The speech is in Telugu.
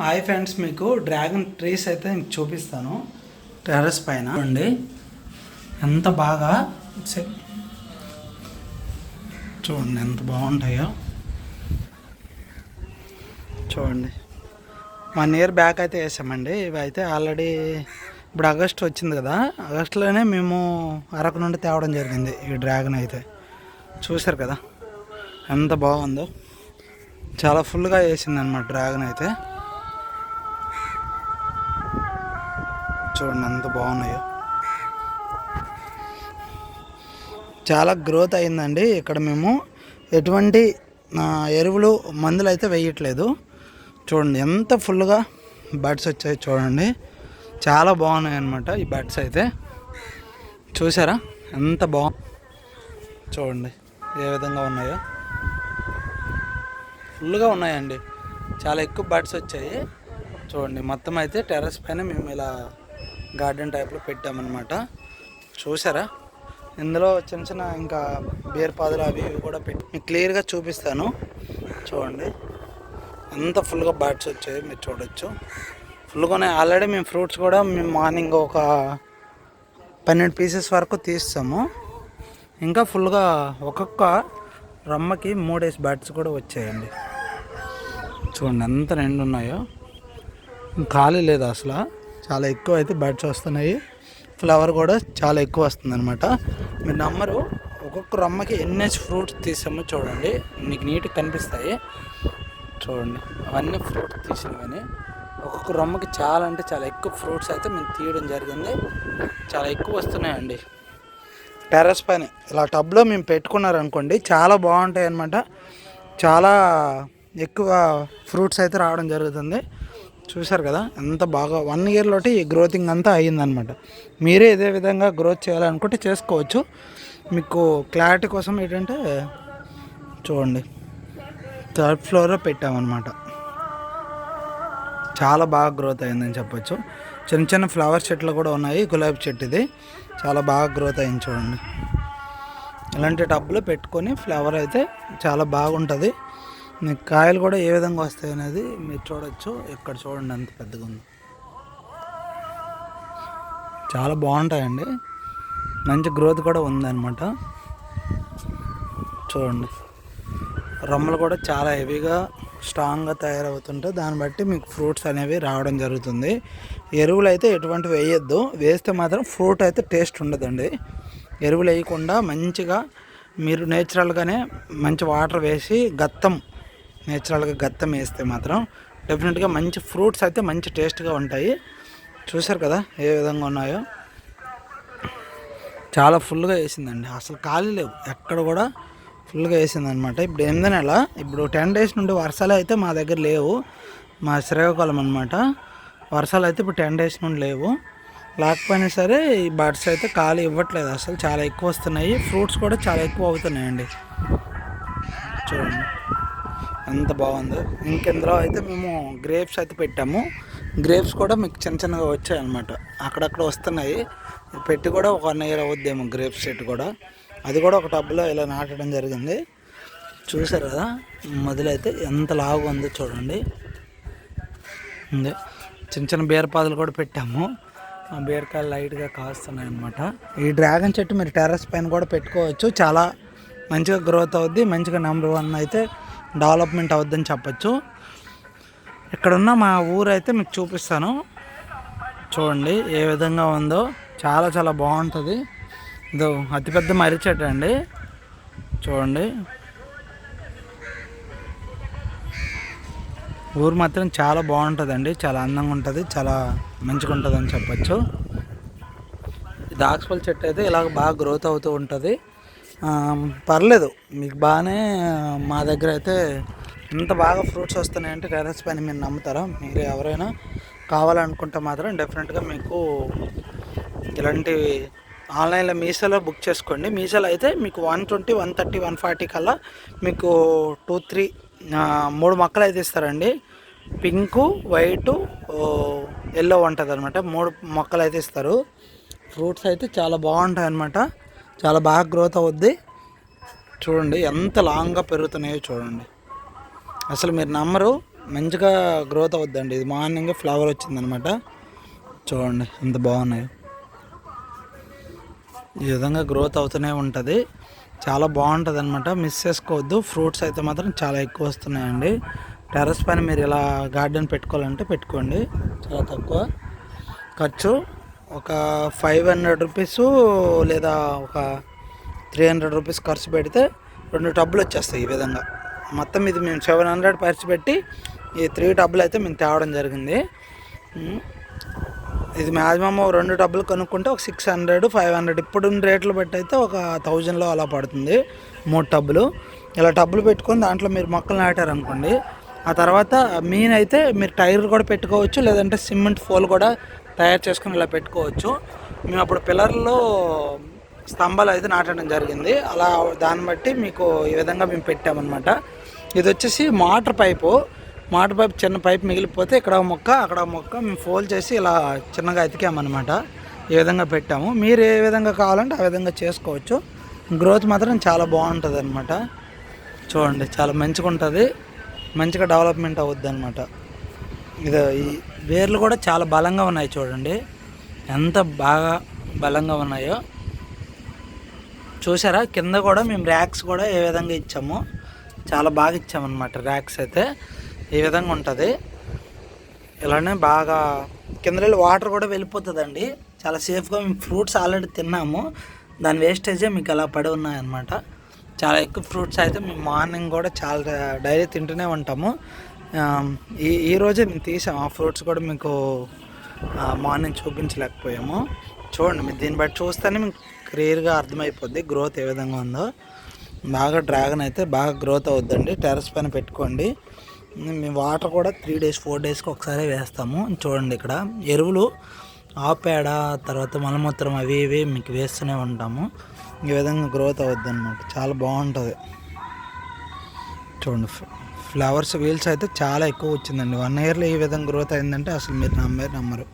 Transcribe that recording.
హాయ్ ఫ్రెండ్స్ మీకు డ్రాగన్ ట్రీస్ అయితే మీకు చూపిస్తాను. టెర్రస్ పైన అండి ఎంత బాగా చూడండి ఎంత బాగుంటాయో. చూడండి. వన్ ఇయర్ బ్యాక్ అయితే వేసామండి. ఇవి అయితే ఆల్రెడీ ఇప్పుడు ఆగస్ట్ వచ్చింది కదా. ఆగస్టులోనే మేము అరకు నుండి తేవడం జరిగింది ఈ డ్రాగన్ అయితే. చూశారు కదా? ఎంత బాగుందో. చాలా ఫుల్గా వేసింది అనమాట డ్రాగన్ అయితే. చూడండి ఎంత బాగున్నాయో. చాలా గ్రోత్ అయిందండి ఇక్కడ మేము. ఎటువంటి ఎరువులు మందులు అయితే వేయట్లేదు. చూడండి ఎంత ఫుల్గా బర్డ్స్ వచ్చాయి చూడండి. చాలా బాగున్నాయి అనమాట ఈ బర్డ్స్ అయితే. చూసారా? ఎంత బాగు చూడండి ఏ విధంగా ఉన్నాయో. ఫుల్గా ఉన్నాయండి. చాలా ఎక్కువ బర్డ్స్ వచ్చాయి. చూడండి మొత్తం అయితే టెర్రస్ పైన మేము ఇలా గార్డెన్ టైప్లో పెట్టామన్నమాట. చూసారా ఇందులో చిన్న చిన్న ఇంకా బీర్ పాదులు అవి ఇవి కూడా పెట్టి మీకు క్లియర్గా చూపిస్తాను. చూడండి. అంత ఫుల్గా బర్డ్స్ వచ్చాయి మీరు చూడొచ్చు. ఫుల్గానే ఆల్రెడీ మేము ఫ్రూట్స్ కూడా మేము మార్నింగ్ ఒక పన్నెండు పీసెస్ వరకు తీస్తాము. ఇంకా ఫుల్గా ఒక్కొక్క రమ్మకి మూడేసి బ్యాట్స్ కూడా వచ్చాయండి. చూడండి ఎంత నిండు ఉన్నాయో. ఖాళీ లేదు అసలు. చాలా ఎక్కువ అయితే బర్డ్స్ వస్తున్నాయి. ఫ్లవర్ కూడా చాలా ఎక్కువ వస్తుంది అనమాట మీరు నమ్మరు ఒక్కొక్క రమ్మకి ఎన్నేసి ఫ్రూట్స్ తీసామో చూడండి. మీకు నీట్గా కనిపిస్తాయి. చూడండి అవన్నీ ఫ్రూట్స్ తీసినవని ఒక్కొక్క రొమ్మకి చాలా అంటే చాలా ఎక్కువ ఫ్రూట్స్ అయితే మేము తీయడం జరిగింది. చాలా ఎక్కువ వస్తున్నాయండి. టెర్రస్ పైన ఇలా టబ్లో మేము పెట్టుకున్నారనుకోండి చాలా బాగుంటాయి అన్నమాట చాలా ఎక్కువ ఫ్రూట్స్ అయితే రావడం జరుగుతుంది. చూశారు కదా ఎంత బాగా వన్ ఇయర్లోటి ఈ గ్రోతింగ్ అంతా అయ్యిందనమాట మీరే ఇదే విధంగా గ్రోత్ చేయాలనుకుంటే చేసుకోవచ్చు. మీకు క్లారిటీ కోసం ఏంటంటే చూడండి థర్డ్ ఫ్లోర్లో పెట్టామన్నమాట. చాలా బాగా గ్రోత్ అయిందని చెప్పొచ్చు. చిన్న చిన్న ఫ్లవర్ చెట్లు కూడా ఉన్నాయి గులాబీ చెట్టు ఇది. చాలా బాగా గ్రోత్ అయింది చూడండి. ఇలాంటి టబ్లో పెట్టుకొని ఫ్లవర్ అయితే చాలా బాగుంటుంది. మీకు కాయలు కూడా ఏ విధంగా వస్తాయి అనేది మీరు చూడొచ్చు. ఇక్కడ చూడండి అంత పెద్దగా ఉంది. చాలా బాగుంటాయండి. మంచి గ్రోత్ కూడా ఉందన్నమాట. చూడండి. రొమ్మలు కూడా చాలా హెవీగా స్ట్రాంగ్గా తయారవుతుంటే దాన్ని బట్టి మీకు ఫ్రూట్స్ అనేవి రావడం జరుగుతుంది. ఎరువులు అయితే ఎటువంటి వేయొద్దు. వేస్తే మాత్రం ఫ్రూట్ అయితే టేస్ట్ ఉండదండి. ఎరువులు వేయకుండా మంచిగా మీరు నేచురల్గానే మంచి వాటర్ వేసి గత్తం నేచురల్గా గత్తం వేస్తే మాత్రం డెఫినెట్గా మంచి ఫ్రూట్స్ అయితే మంచి టేస్ట్గా ఉంటాయి. చూశారు కదా ఏ విధంగా ఉన్నాయో? చాలా ఫుల్గా వేసిందండి. అసలు ఖాళీ లేవు. ఎక్కడ కూడా ఫుల్గా వేసింది అనమాట ఇప్పుడు ఎనిమిది నెల ఇప్పుడు టెన్ డేస్ నుండి వర్షాలు అయితే మా దగ్గర లేవు. మా శ్రీకాకుళం అనమాట వర్షాలు అయితే ఇప్పుడు టెన్ డేస్ నుండి లేవు. లేకపోయినా సరే ఈ బర్డ్స్ అయితే ఖాళీ ఇవ్వట్లేదు అసలు. చాలా ఎక్కువ వస్తున్నాయి. ఫ్రూట్స్ కూడా చాలా ఎక్కువ అవుతున్నాయండి. చూడండి. ఎంత బాగుందో. ఇంకెందులో అయితే మేము గ్రేప్స్ అయితే పెట్టాము. గ్రేప్స్ కూడా మీకు చిన్న చిన్నగా వచ్చాయి అనమాట అక్కడక్కడ వస్తున్నాయి. పెట్టి కూడా ఒక వన్ ఇయర్ అవుద్దేమో గ్రేప్స్ చెట్టు కూడా. అది కూడా ఒక టబ్లో ఇలా నాటడం జరిగింది. చూసారు కదా? మొదలైతే ఎంత లాగు ఉందో చూడండి. ఉంది. చిన్న చిన్న బీరపాదులు కూడా పెట్టాము. ఆ బీరకాయలు లైట్గా కాస్తున్నాయి అనమాట ఈ డ్రాగన్ చెట్టు మీరు టెర్రస్ పైన కూడా పెట్టుకోవచ్చు. చాలా మంచిగా గ్రోత్ అవుద్ది. మంచిగా నెంబర్ వన్ అయితే డెవలప్మెంట్ అవుద్దని చెప్పచ్చు. ఇక్కడున్న మా ఊరు అయితే మీకు చూపిస్తాను. చూడండి ఏ విధంగా ఉందో. చాలా చాలా బాగుంటుంది. ఇదో అతిపెద్ద మర్రి చెట్టు అండి. చూడండి. ఊరు మాత్రం చాలా బాగుంటుందండి. చాలా అందంగా ఉంటుంది. చాలా మంచిగా ఉంటుంది అని చెప్పచ్చు. ఈ దాక్షపల్లి చెట్టు అయితే ఇలాగ బాగా గ్రోత్ అవుతూ ఉంటుంది. పర్లేదు. మీకు బాగానే మా దగ్గర అయితే ఇంత బాగా ఫ్రూట్స్ వస్తున్నాయంటే టెర్రస్ పైన మీరు నమ్ముతారా? మీరు ఎవరైనా కావాలనుకుంటే మాత్రం డెఫినెట్గా మీకు ఇలాంటి ఆన్లైన్లో మీషోలో బుక్ చేసుకోండి. మీషోలో అయితే మీకు one twenty one thirty one forty కల్లా మీకు టూ త్రీ మూడు మొక్కలు అయితే ఇస్తారండి. పింకు వైటు ఎల్లో ఉంటుంది అనమాట మూడు మొక్కలు అయితే ఇస్తారు. ఫ్రూట్స్ అయితే చాలా బాగుంటాయి అనమాట చాలా బాగా గ్రోత్ అవుద్ది. చూడండి ఎంత లాంగ్గా పెరుగుతున్నాయో చూడండి. అసలు మీరు నమ్మరు మంచిగా గ్రోత్ అవుద్దండి. ఇది మార్నింగ్ ఫ్లవర్ వచ్చిందనమాట. చూడండి ఎంత బాగున్నాయి. ఈ విధంగా గ్రోత్ అవుతూనే ఉంటుంది. చాలా బాగుంటుంది అనమాట మిస్ చేసుకోవద్దు. ఫ్రూట్స్ అయితే మాత్రం చాలా ఎక్కువ వస్తున్నాయండి. టెర్రస్ పైన మీరు ఇలా గార్డెన్ పెట్టుకోవాలంటే పెట్టుకోండి. చాలా తక్కువ. ఖర్చు ఒక ఫైవ్ హండ్రెడ్ రూపీస్ లేదా ఒక త్రీ హండ్రెడ్ రూపీస్ ఖర్చు పెడితే రెండు టబ్బులు వచ్చేస్తాయి ఈ విధంగా. మొత్తం ఇది మేము సెవెన్ హండ్రెడ్ ఖర్చు పెట్టి ఈ త్రీ టబ్బులు అయితే మేము తేవడం జరిగింది. ఇది మ్యాక్సిమమ్ రెండు డబ్బులు కనుక్కుంటే ఒక సిక్స్ హండ్రెడ్ ఫైవ్ హండ్రెడ్ ఇప్పుడు రేట్లు బట్టి అయితే ఒక థౌజండ్లో అలా పడుతుంది మూడు టబ్బులు. ఇలా టబ్బులు పెట్టుకొని దాంట్లో మీరు మొక్కలు నాటారనుకోండి ఆ తర్వాత మీన్ అయితే మీరు టైర్ కూడా పెట్టుకోవచ్చు లేదంటే సిమెంట్ ఫోల్ కూడా తయారు చేసుకుని ఇలా పెట్టుకోవచ్చు. మేము అప్పుడు పిల్లర్లో స్తంభాలు అయితే నాటడం జరిగింది. అలా దాన్ని బట్టి మీకు ఈ విధంగా మేము పెట్టామన్నమాట. ఇది వచ్చేసి మోటార్ పైపు మోటార్ పైప్ చిన్న పైప్ మిగిలిపోతే ఇక్కడ ఒక మొక్క అక్కడ మొక్క మేము ఫోల్డ్ చేసి ఇలా చిన్నగా అతికామన్నమాట ఈ విధంగా పెట్టాము. మీరు ఏ విధంగా కావాలంటే ఆ విధంగా చేసుకోవచ్చు. గ్రోత్ మాత్రం చాలా బాగుంటుంది అనమాట చూడండి చాలా మంచిగా ఉంటుంది మంచిగా డెవలప్మెంట్ అవుద్ది అనమాట ఇది ఈ వేర్లు కూడా చాలా బలంగా ఉన్నాయి చూడండి. ఎంత బాగా బలంగా ఉన్నాయో. చూసారా? కింద కూడా మేము ర్యాక్స్ కూడా ఏ విధంగా ఇచ్చాము చాలా బాగా ఇచ్చామన్నమాట ర్యాక్స్ అయితే. ఈ విధంగా ఉంటుంది? ఇలానే బాగా కింద వెళ్ళి వాటర్ కూడా వెళ్ళిపోతుందండి. చాలా సేఫ్గా మేము ఫ్రూట్స్ ఆల్రెడీ తిన్నాము. దాని వేస్టేజే మీకు అలా పడి ఉన్నాయన్నమాట. చాలా ఎక్కువ ఫ్రూట్స్ అయితే మేము మార్నింగ్ కూడా చాలా డైలీ తింటూనే ఉంటాము. ఈ ఈరోజే మేము తీసాము ఆ ఫ్రూట్స్ కూడా మీకు మార్నింగ్ చూపించలేకపోయాము. చూడండి మీరు దీన్ని బట్టి చూస్తేనే మీకు క్లియర్గా అర్థమైపోద్ది గ్రోత్ ఏ విధంగా ఉందో. బాగా డ్రాగన్ అయితే బాగా గ్రోత్ అవుద్దండి. టెర్రస్ పైన పెట్టుకోండి. మేము వాటర్ కూడా త్రీ డేస్ ఫోర్ డేస్కి ఒకసారి వేస్తాము. చూడండి ఇక్కడ ఎరువులు ఆపేడ తర్వాత మలమూత్రం అవి ఇవి మీకు వేస్తూనే ఉంటాము. ఈ విధంగా గ్రోత్ అవుద్ది అనమాట చాలా బాగుంటుంది. చూడండి ఫ్లవర్స్ వీల్స్ అయితే చాలా ఎక్కువ వచ్చిందండి. వన్ ఇయర్లో ఈ విధంగా గ్రోత్ అయిందంటే అసలు మీరు నమ్మరు నమ్మరు.